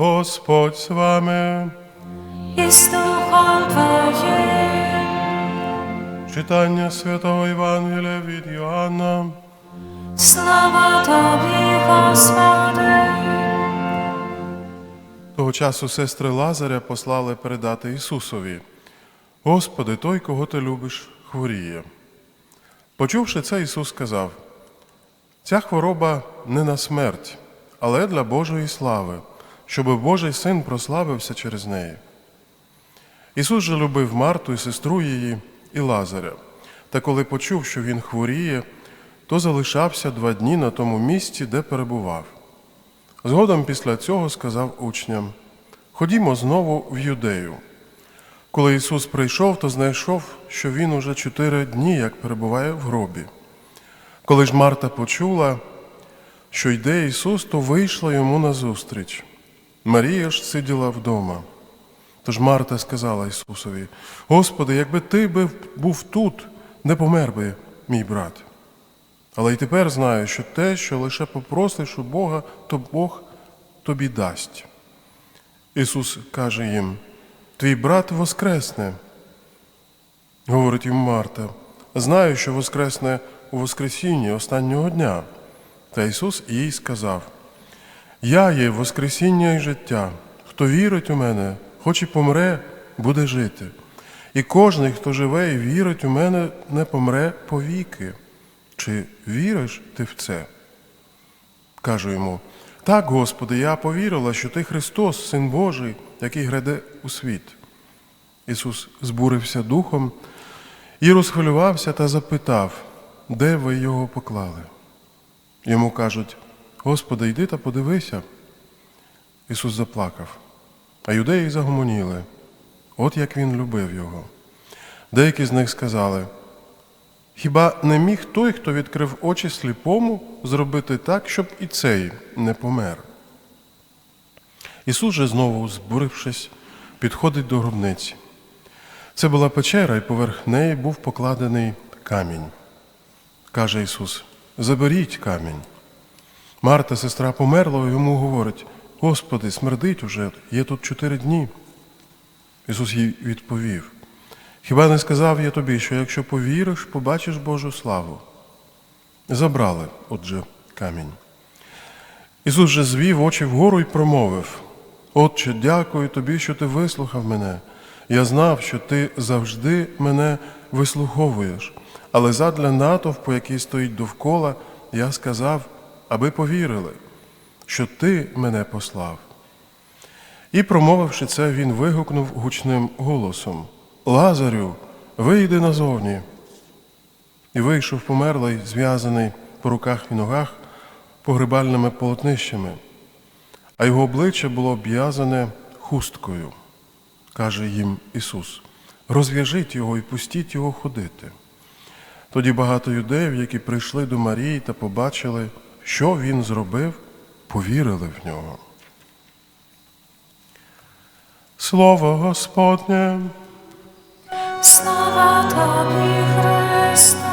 Господь з вами. і з духом Твоїм. Читання святого Євангелія від Йоанна. Слава Тобі, Господи. Того часу сестри Лазаря послали передати Ісусові. Господи, той, кого ти любиш, хворіє. Почувши це, Ісус сказав: Ця хвороба не на смерть, але для Божої слави, щоб Божий син прославився через неї. Ісус же любив Марту і сестру її, і Лазаря. Та коли почув, що він хворіє, то залишався два дні на тому місці, де перебував. Згодом після цього сказав учням: Ходімо знову в юдею. Коли Ісус прийшов, то знайшов, що Він уже чотири дні як перебуває в гробі. Коли ж Марта почула, що йде Ісус, то вийшла йому назустріч. Марія ж сиділа вдома. Тож Марта сказала Ісусові: Господи, якби ти був тут, не помер би мій брат. Але й тепер знаю, що те, що лише попросиш у Бога, то Бог тобі дасть. Ісус каже їм: Твій брат воскресне. Говорить йому Марта, знаю, що воскресне у Воскресінні останнього дня. Та Ісус їй сказав: Я є Воскресіння і життя. Хто вірить у мене, хоч і помре, буде жити. І кожний, хто живе і вірить у мене, не помре повіки. Чи віриш ти в це? Кажу йому: Так, Господи, я повірила, що ти Христос, Син Божий, який гряде у світ. Ісус збурився духом і розхвилювався та запитав, де ви його поклали. Йому кажуть: Господи, йди та подивися. Ісус заплакав, а юдеї загомоніли, от як він любив його. Деякі з них сказали, Хіба не міг той, хто відкрив очі сліпому, зробити так, щоб і цей не помер? Ісус же знову, збурившись, підходить до гробниці. Це була печера, і поверх неї був покладений камінь. Каже Ісус: Заберіть камінь. Марта, сестра померла, йому говорить: Господи, смердить уже, є тут чотири дні. Ісус їй відповів: Хіба не сказав я тобі, що якщо повіриш, побачиш Божу славу? Забрали, отже, камінь. Ісус же звів очі вгору і промовив: Отче, дякую тобі, що ти вислухав мене. Я знав, що ти завжди мене вислуховуєш, але задля натовпу, який стоїть довкола, я сказав, аби повірили, що ти мене послав. І, промовивши це, він вигукнув гучним голосом: Лазарю, вийди назовні. І вийшов померлий, зв'язаний по руках і ногах погребальними полотнищами, а його обличчя було обв'язане хусткою. Каже їм Ісус: розв'яжіть його і пустіть його ходити. Тоді багато юдеїв, які прийшли до Марії та побачили, що він зробив, повірили в нього. Слово Господнє. Слава Тобі, Христе.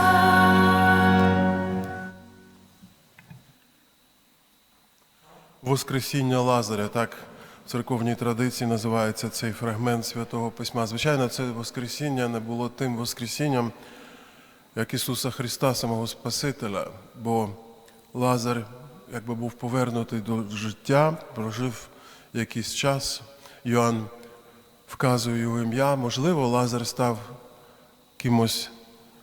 Воскресіння Лазаря, так в церковній традиції називається цей фрагмент Святого Письма. Звичайно, це Воскресіння не було тим Воскресінням, як Ісуса Христа, самого Спасителя, бо Лазар, якби був повернутий до життя, прожив якийсь час. Йоанн вказує його ім'я. Можливо, Лазар став кимось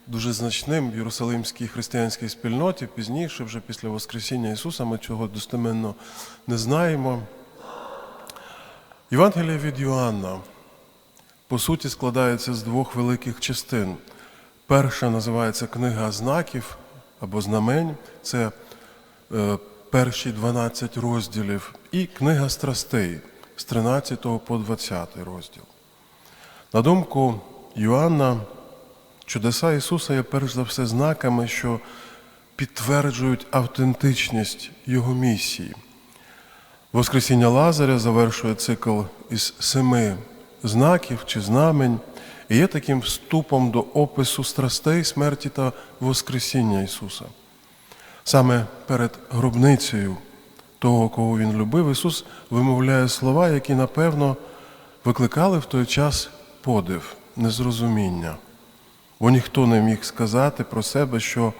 дуже значним в Єрусалимській християнській спільноті. Пізніше, вже після Воскресіння Ісуса, ми цього достеменно не знаємо. Євангелія від Йоанна, по суті, складається з двох великих частин. Перша називається Книга знаків або знамень, це перші 12 розділів, і Книга страстей з 13 по 20 розділ. На думку Йоанна, чудеса Ісуса є перш за все знаками, що підтверджують автентичність Його місії. Воскресіння Лазаря завершує цикл із семи знаків чи знамень і є таким вступом до опису страстей, смерті та Воскресіння Ісуса. Саме перед гробницею того, кого він любив, Ісус вимовляє слова, які, напевно, викликали в той час подив, незрозуміння. Бо ніхто не міг сказати про себе, що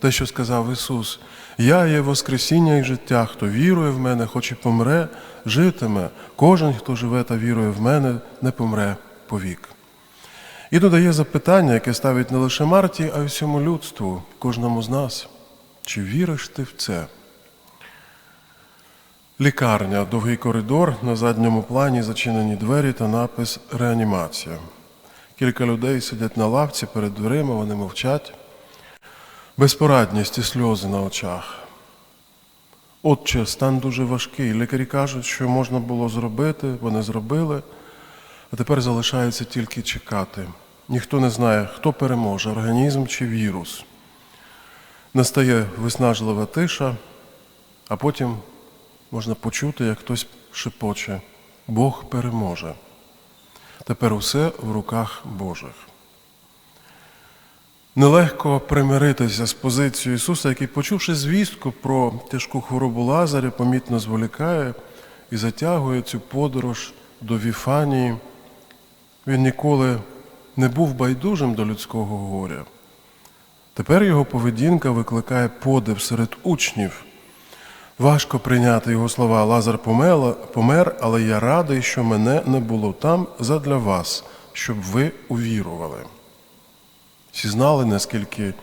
те, що сказав Ісус, я є Воскресіння і життя, хто вірує в мене, хоч і помре, житиме. Кожен, хто живе та вірує в мене, не помре повік. І додає запитання, яке ставить не лише Марті, а й всьому людству, кожному з нас. Чи віриш ти в це? Лікарня, довгий коридор, на задньому плані зачинені двері та напис Реанімація. Кілька людей сидять на лавці перед дверима, вони мовчать. Безпорадність і сльози на очах. Отче, стан дуже важкий. Лікарі кажуть, що можна було зробити, вони зробили, а тепер залишається тільки чекати. Ніхто не знає, хто переможе, організм чи вірус. Настає виснажлива тиша, а потім можна почути, як хтось шепоче Бог переможе. Тепер усе в руках Божих. Нелегко примиритися з позицією Ісуса, який, почувши звістку про тяжку хворобу Лазаря, помітно зволікає і затягує цю подорож до Віфанії. Він ніколи не був байдужим до людського горя. Тепер його поведінка викликає подив серед учнів. Важко прийняти його слова Лазар помер, але я радий, що мене не було там задля вас, щоб ви увірували. Всі знали, наскільки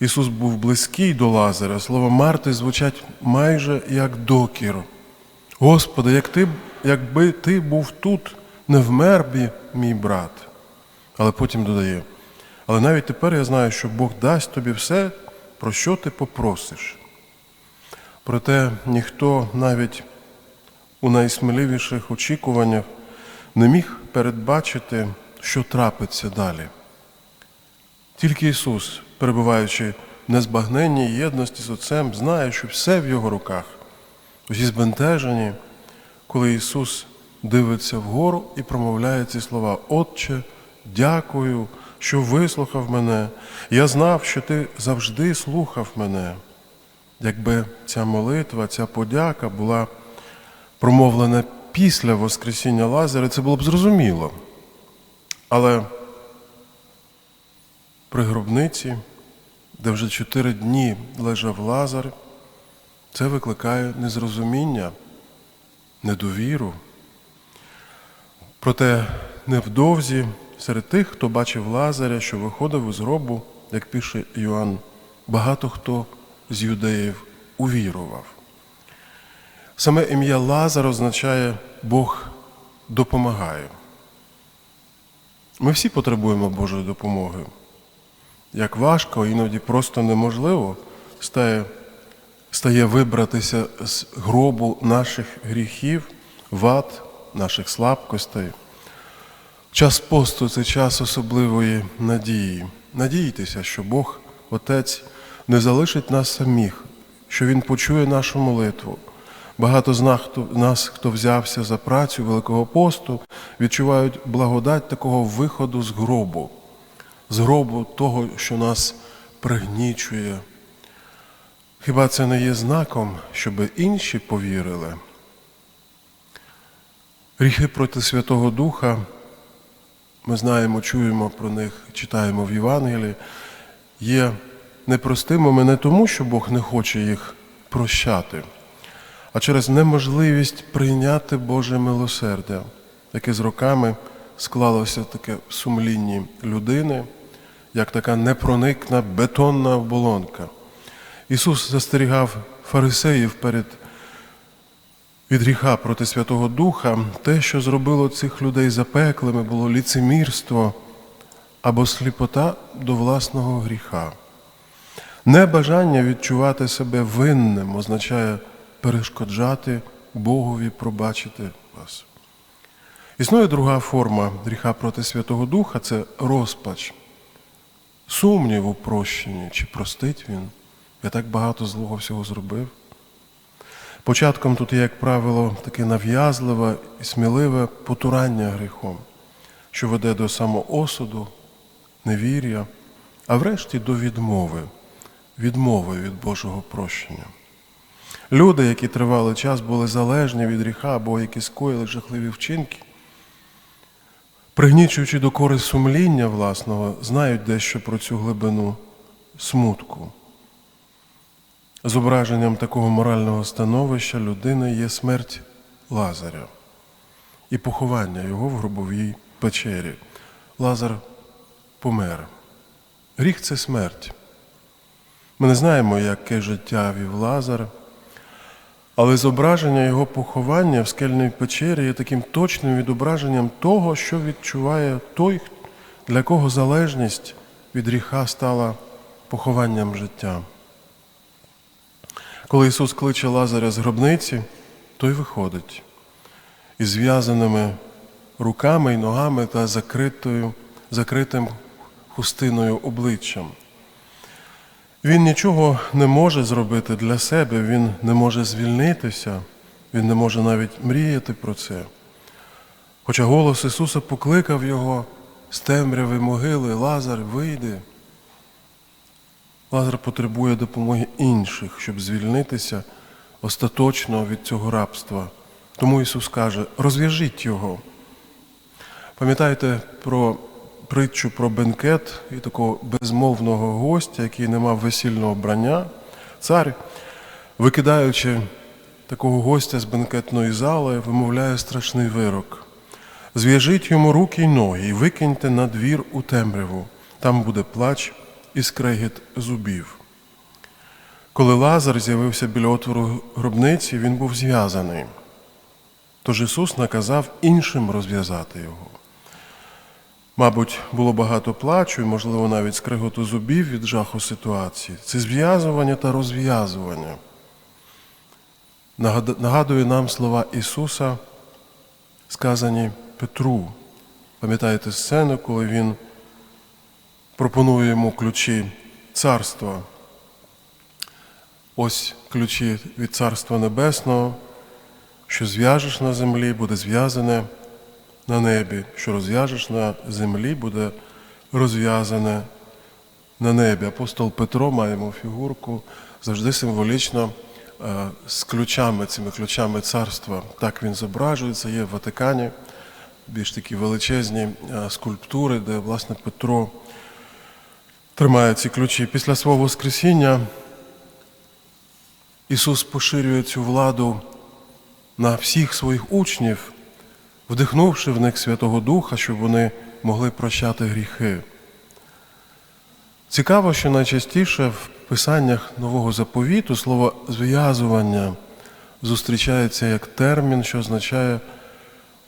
Ісус був близький до Лазаря. Слова Марти звучать майже як докір. Господи, як ти, якби ти був тут, не вмер бі мій брат. Але потім додає, але навіть тепер я знаю, що Бог дасть тобі все, про що ти попросиш. Проте ніхто навіть у найсміливіших очікуваннях не міг передбачити, що трапиться далі. Тільки Ісус, перебуваючи в незбагненній єдності з Отцем, знає, що все в Його руках. Усі збентежені, коли Ісус дивиться вгору і промовляє ці слова: Отче, дякую, що вислухав мене. Я знав, що Ти завжди слухав мене. Якби ця молитва, ця подяка була промовлена після Воскресіння Лазаря, це було б зрозуміло. Але при гробниці, де вже чотири дні лежав Лазар, це викликає незрозуміння, недовіру. Проте невдовзі серед тих, хто бачив Лазаря, що виходив із гробу, як пише Йоанн, багато хто з юдеїв увірував. Саме ім'я Лазар означає Бог допомагає. Ми всі потребуємо Божої допомоги. Як важко, іноді просто неможливо стає, стає вибратися з гробу наших гріхів, вад, наших слабкостей. Час посту це час особливої надії. Надійтеся, що Бог, Отець, не залишить нас самих, що Він почує нашу молитву. Багато з нас, хто- взявся за працю Великого посту, відчувають благодать такого виходу з гробу, з гробу того, що нас пригнічує. Хіба це не є знаком, щоб інші повірили? Гріхи проти Святого Духа, ми знаємо, чуємо про них, читаємо в Євангелії, є непростимими не тому, що Бог не хоче їх прощати, а через неможливість прийняти Боже милосердя, яке з роками склалося таке в сумлінні людини, як така непроникна бетонна оболонка. Ісус застерігав фарисеїв перед від гріха проти Святого Духа, те, що зробило цих людей запеклими, було ліцемірство або сліпота до власного гріха. Небажання відчувати себе винним означає перешкоджати Богові пробачити вас. Існує друга форма гріха проти Святого Духа це розпач, сумнів у прощенні, чи простить він. Я так багато злого всього зробив. Початком тут є, як правило, таке нав'язливе і сміливе потурання гріхом, що веде до самоосуду, невір'я, а врешті до відмови, відмови від Божого прощення. Люди, які тривалий час були залежні від гріха або які скоїли жахливі вчинки, пригнічуючи до кори сумління власного, знають дещо про цю глибину смутку. Зображенням такого морального становища людини є смерть Лазаря і поховання його в гробовій печері. Лазар помер. Гріх це смерть. Ми не знаємо, яке життя вів Лазар, але зображення його поховання в скельній печері є таким точним відображенням того, що відчуває той, для кого залежність від гріха стала похованням життя. Коли Ісус кличе Лазаря з гробниці, той виходить із зв'язаними руками і ногами та закритою, закритим хустиною обличчям. Він нічого не може зробити для себе, він не може звільнитися, він не може навіть мріяти про це. Хоча голос Ісуса покликав його з темряви могили, Лазар, вийди. Лазар потребує допомоги інших, щоб звільнитися остаточно від цього рабства. Тому Ісус каже: розв'яжіть його. Пам'ятаєте про притчу про бенкет і такого безмовного гостя, який не мав весільного брання. Цар, викидаючи такого гостя з бенкетної зали, вимовляє страшний вирок. Зв'яжіть йому руки й ноги і викиньте на двір у темряву. Там буде плач і скрегіт зубів. Коли Лазар з'явився біля отвору гробниці, він був зв'язаний. Тож Ісус наказав іншим розв'язати його. Мабуть, було багато плачу і, можливо, навіть скриготу зубів від жаху ситуації. Це зв'язування та розв'язування. Нагад- Нагадує нам слова Ісуса, сказані Петру. Пам'ятаєте сцену, коли Він пропонує йому ключі царства. Ось ключі від Царства Небесного, що зв'яжеш на землі, буде зв'язане на небі, що розв'яжеш на землі, буде розв'язане на небі. Апостол Петро маємо фігурку завжди символічно е, з ключами, цими ключами царства. Так він зображується, є в Ватикані більш такі величезні е, скульптури, де, власне, Петро тримає ці ключі. Після свого Воскресіння Ісус поширює цю владу на всіх своїх учнів, вдихнувши в них Святого Духа, щоб вони могли прощати гріхи. Цікаво, що найчастіше в писаннях Нового заповіту слово зв'язування зустрічається як термін, що означає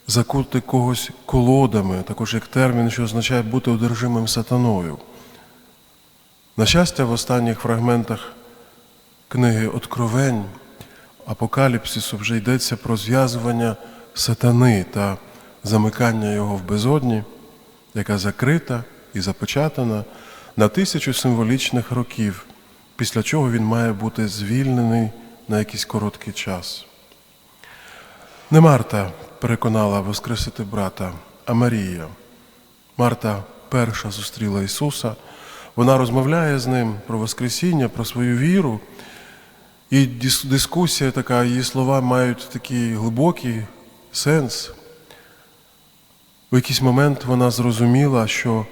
закути когось колодами, також як термін, що означає бути одержимим сатаною. На щастя, в останніх фрагментах книги Откровень, Апокаліпсису вже йдеться про зв'язування сатани та замикання його в безодні, яка закрита і запечатана на тисячу символічних років, після чого він має бути звільнений на якийсь короткий час. Не Марта переконала воскресити брата, а Марія. Марта перша зустріла Ісуса. Вона розмовляє з ним про Воскресіння, про свою віру. І дискусія така, її слова мають такий глибокий сенс. У якийсь момент вона зрозуміла, що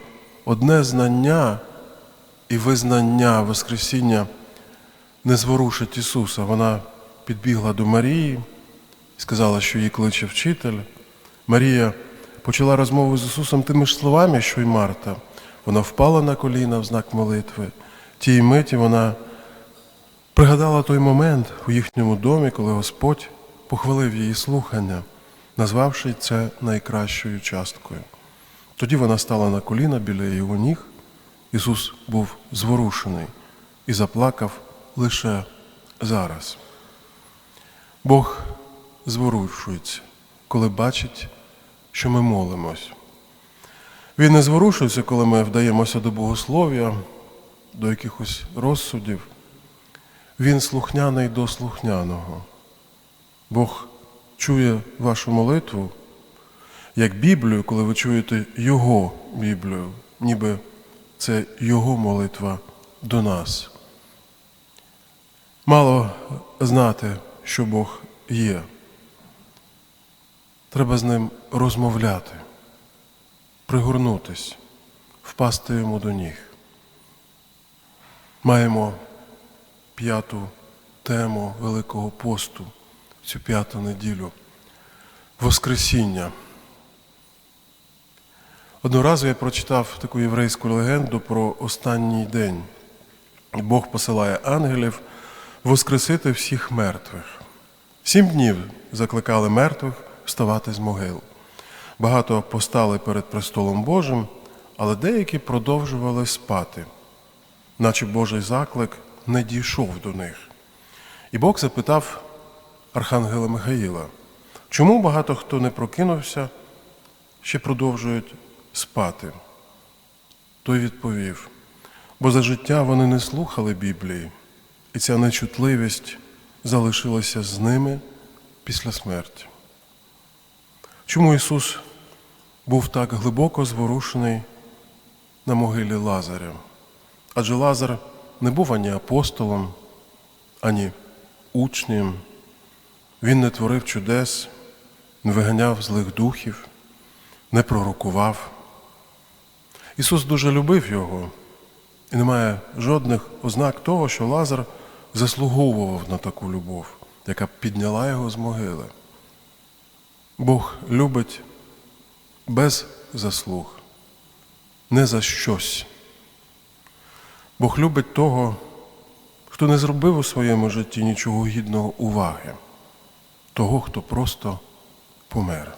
одне знання і визнання Воскресіння не зворушить Ісуса. Вона підбігла до Марії і сказала, що її кличе вчитель. Марія почала розмову з Ісусом тими ж словами, що й Марта. Вона впала на коліна в знак молитви. Тієї миті вона пригадала той момент у їхньому домі, коли Господь похвалив її слухання, назвавши це найкращою часткою. Тоді вона стала на коліна біля його ніг. Ісус був зворушений і заплакав лише зараз. Бог зворушується, коли бачить, що ми молимось. Він не зворушується, коли ми вдаємося до богослов'я, до якихось розсудів. Він слухняний до слухняного. Бог чує вашу молитву як Біблію, коли ви чуєте Його Біблію, ніби це Його молитва до нас. Мало знати, що Бог є. Треба з ним розмовляти, пригорнутись, впасти йому до ніг. Маємо п'яту тему Великого посту, цю п'яту неділю Воскресіння. Одного разу я прочитав таку єврейську легенду про останній день. Бог посилає ангелів воскресити всіх мертвих. Сім днів закликали мертвих вставати з могил. Багато постали перед престолом Божим, але деякі продовжували спати, наче Божий заклик не дійшов до них. І Бог запитав Архангела Михаїла, чому багато хто не прокинувся, ще продовжують спати? Той відповів, бо за життя вони не слухали Біблії, і ця нечутливість залишилася з ними після смерті. Чому Ісус був так глибоко зворушений на могилі Лазаря? Адже Лазар не був ані апостолом, ані учнем. Він не творив чудес, не виганяв злих духів, не пророкував. Ісус дуже любив його, і немає жодних ознак того, що Лазар заслуговував на таку любов, яка підняла його з могили. Бог любить без заслуг, не за щось. Бог любить того, хто не зробив у своєму житті нічого гідного уваги, того, хто просто помер.